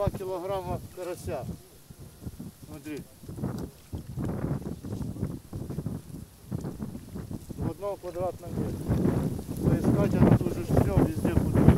2 килограмма карася. Смотри. В одном квадратном метре. Поискать она уже же все везде куда.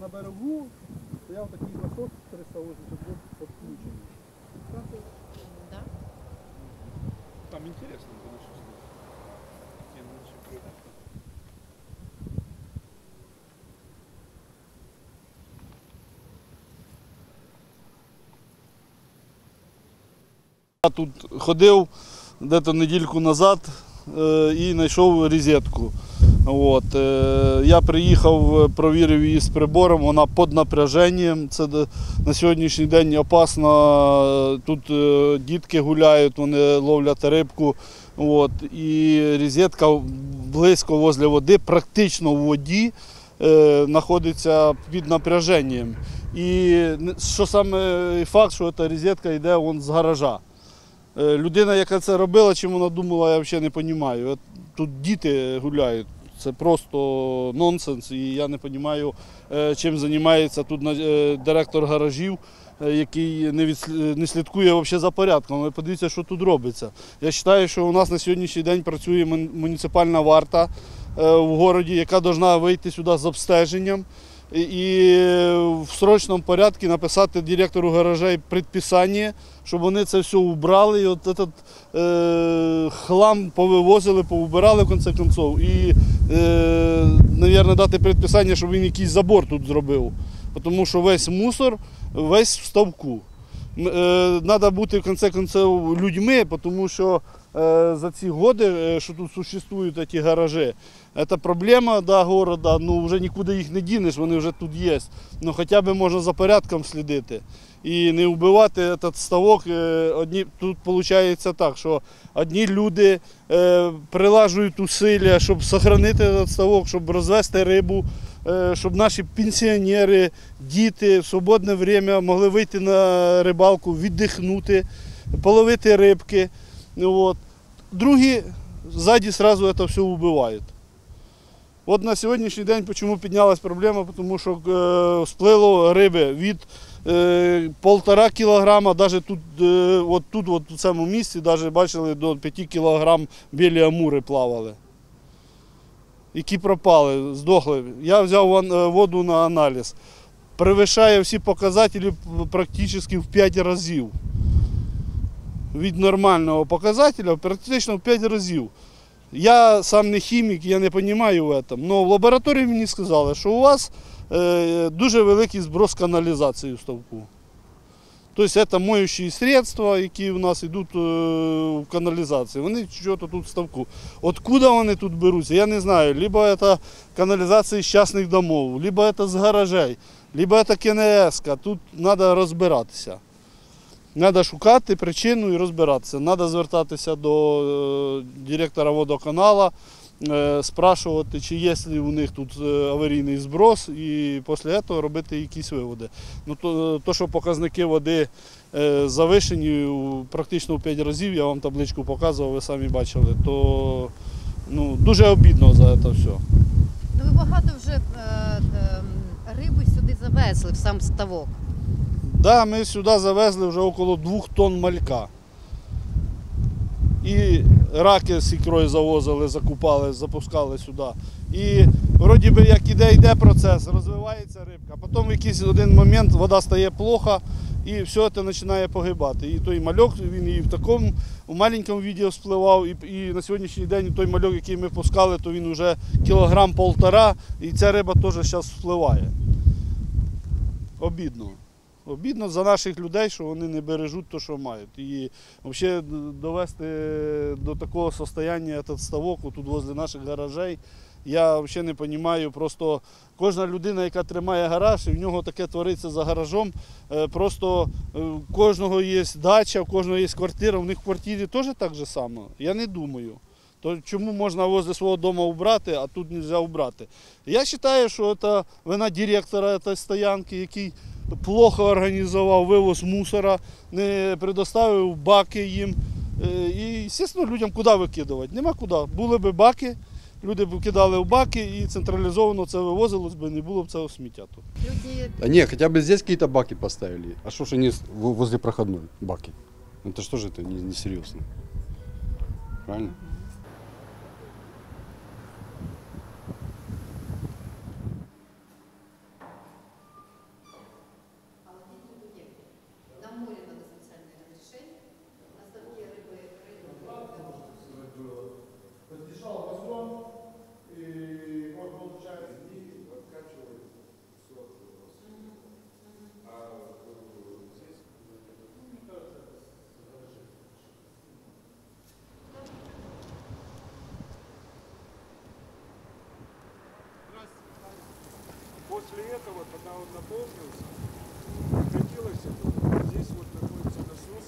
На берегу стояв такий насос 380 був підключений. Да? Там интересно, конечно, что такие наши продукты. Я тут ходив десь недільку назад е, і знайшов розетку. От, е, я приїхав, е, провірив її з прибором, вона під напряженням. Це на сьогоднішній день опасно. Тут е, дітки гуляють, вони ловлять рибку. От, і розетка близько возле води, практично в воді, е, знаходиться під напряженням. І що саме факт, що ця розетка йде вон з гаража. Людина, яка це робила, чим вона думала, я взагалі не розумію. Тут діти гуляють. Це просто нонсенс, і я не розумію, е, чим займається тут е, директор гаражів, е, який не, відслі- не слідкує взагалі за порядком. Ви подивіться, що тут робиться. Я вважаю, що у нас на сьогоднішній день працює мун- муніципальна варта в місті, яка повинна вийти сюди з обстеженням і- в срочному порядку написати директору гаражей предписання, щоб вони це все убрали. І от этот е, хлам повивозили, поубирали в кінці кінців. І, е, мабуть, дати предписання, щоб він якийсь забор тут зробив. Тому що весь мусор весь в ставку. Треба бути в кінці кінців людьми, тому що за ці роки, е, що тут существують ці гаражі, це проблема да, города, ну вже нікуди їх не дінеш, вони вже тут є. Ну хоча б можна за порядком слідити і не вбивати цей ставок. Е, Одні, тут виходить так, що одні люди е, прилажують усилля, щоб зберігати цей ставок, щоб розвести рибу, е, щоб наші пенсіонери, діти в свободне время могли вийти на рибалку, віддихнути, половити рибки. Ну, От. Другі ззаді одразу це все вбивають. От на сьогоднішній день чому піднялась проблема, тому що е, сплило риби від е, полтора кілограма, навіть тут, е, от тут, от у цьому місці, навіть бачили, до 5 кілограм білі амури плавали. Які пропали, здохли. Я взяв воду на аналіз. Перевищає всі показателі практично в 5 разів. Від нормального показателя практично в 5 разів. Я сам не хімік, я не розумію в этом. Но в лабораторії мені сказали, що у вас е, дуже великий зброс каналізації в ставку. Тобто це моючі средства, які у нас йдуть е, в каналізації. Вони чого тут в ставку. Откуда вони тут беруться, я не знаю. Либо це каналізація з частних домов, либо це з гаражей, либо це КНС. Тут треба розбиратися. Треба шукати причину і розбиратися. Треба звертатися до е, директора водоканалу, е, спрашувати, чи є у них тут е, аварійний зброс, і після цього робити якісь виводи. Ну, то, то що показники води завишені практично в 5 разів, я вам табличку показував, ви самі бачили, то ну, дуже обідно за це все. Ну ви багато вже риби сюди завезли в сам ставок. Да, ми сюди завезли вже около 2 тонн малька. І раки з ікрою завозили, закупали, запускали сюди. І вроді би як іде, йде процес, розвивається рибка. Потім в якийсь один момент вода стає плохо і все це починає погибати. І той мальок, він і в такому у маленькому відео спливав, і, і на сьогоднішній день той мальок, який ми пускали, то він вже кілограм полтора, і ця риба теж зараз впливає. Обідно. Обідно за наших людей, що вони не бережуть те, що мають. І взагалі довести до такого состояння цей ставок тут возле наших гаражей. Я взагалі не розумію. Просто кожна людина, яка тримає гараж, і в нього таке твориться за гаражом. е, Просто е, у кожного є дача, у кожного є квартира, в них в квартирі теж так же само. Я не думаю. То чому можна возле свого дому убрати, а тут не можна убрати? Я вважаю, що це вина директора цієї стоянки, який плохо організував вивоз мусора, не предоставив баки їм. Е, І, звісно, людям куди викидувати? Нема куди. Були б баки, люди б кидали в баки і централізовано це вивозилось би, не було б цього сміття тут. Люди А не, хотя бы здесь какие-то баки поставили. А что ж они с- в- возле проходной баки? Ну, Это что же это не, не серьезно? Правильно? После этого, когда он наполнился, прекратилось это. Здесь вот находится насос,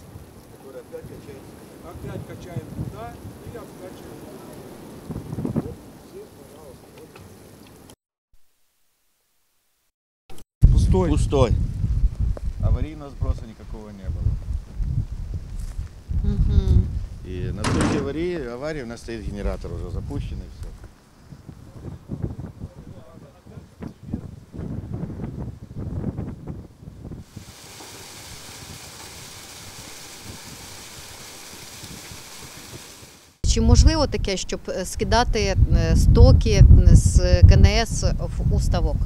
который опять качает. Опять качаем туда и обкачиваем. туда. Вот здесь, пожалуйста. Вот. Пустой. Пустой. Аварийного сброса никакого не было. Угу. И на случай аварии, аварии у нас стоит генератор уже запущенный, все. Чи можливо таке, щоб е, скидати е, стоки з КНС в у ставок?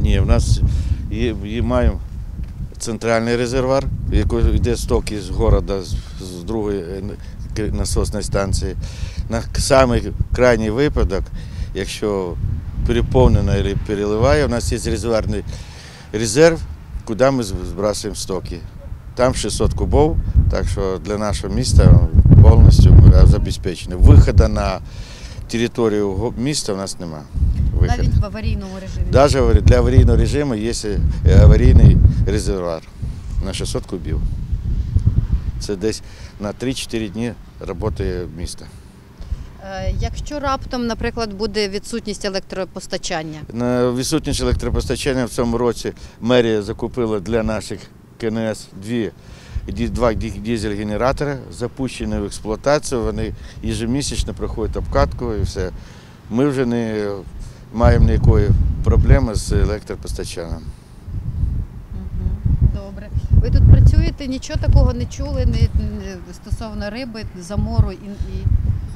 Ні, в нас є, є, маємо центральний резервуар, який йде стоки з міста, з, з другої е, насосної станції. На самий крайній випадок, якщо переповнено або переливає, у нас є резервуарний резерв, куди ми збрасуємо стоки. Там 600 кубов, так що для нашого міста повністю ми забезпечені. Виходу на територію міста у нас немає. Навіть в аварійному режимі. Даже аварі- для аварійного режиму є е, аварійний резервуар на 600 кубів. Це десь на 3-4 дні роботи міста. Е, Якщо раптом, наприклад, буде відсутність електропостачання, На відсутність електропостачання в цьому році мерія закупила для наших КНС дві, два ді- дизель-генератори, запущені в експлуатацію. Вони ежемісячно проходять обкатку і все. Ми вже не маємо ніякої проблеми з електропостачанням. добре. Ви тут працюєте, нічого такого не чули не, не- стосовно риби, замору і, і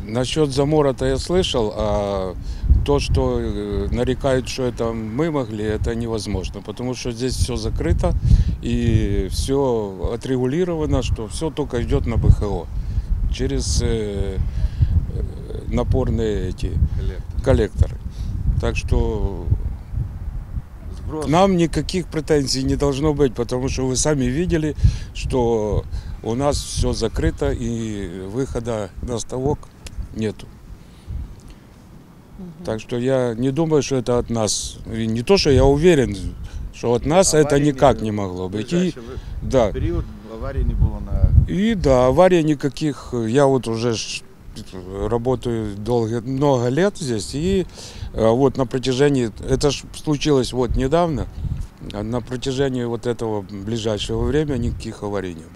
Насчет замора-то я слышал, а то, что э, нарекают, что это мы могли, это невозможно, потому что здесь все закрыто и все отрегулировано, что все только идет на БХО через э, э, напорные эти коллекторы. Так что к Просто. нам никаких претензий не должно быть, потому что вы сами видели, что у нас все закрыто и выхода на ставок нету. Так что я не думаю, что это от нас. И не то, что я уверен, что от нас это Аварии никак не- не могло быть. И, Ближайший ви- да, період аварії не було на и да, аварий никаких. Я вот уже ж работаю долго, много лет здесь, и э, вот на протяжении, это ж случилось вот недавно, а на протяжении вот этого ближайшего времени никаких аварий не было.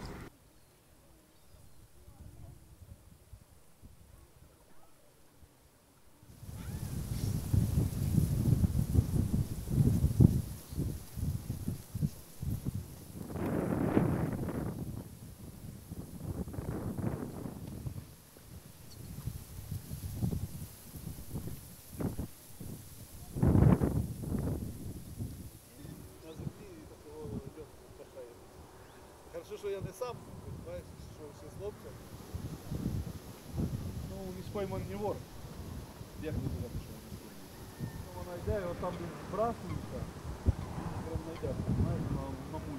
Хорошо, що я не сам, знаєш, що ще з хлопцем. Ну, не спойман не вор. Як не сказати, що не спойман? Ну, вона йде, і от там де збрасується, прям знайде, знаєш, на, намулюється.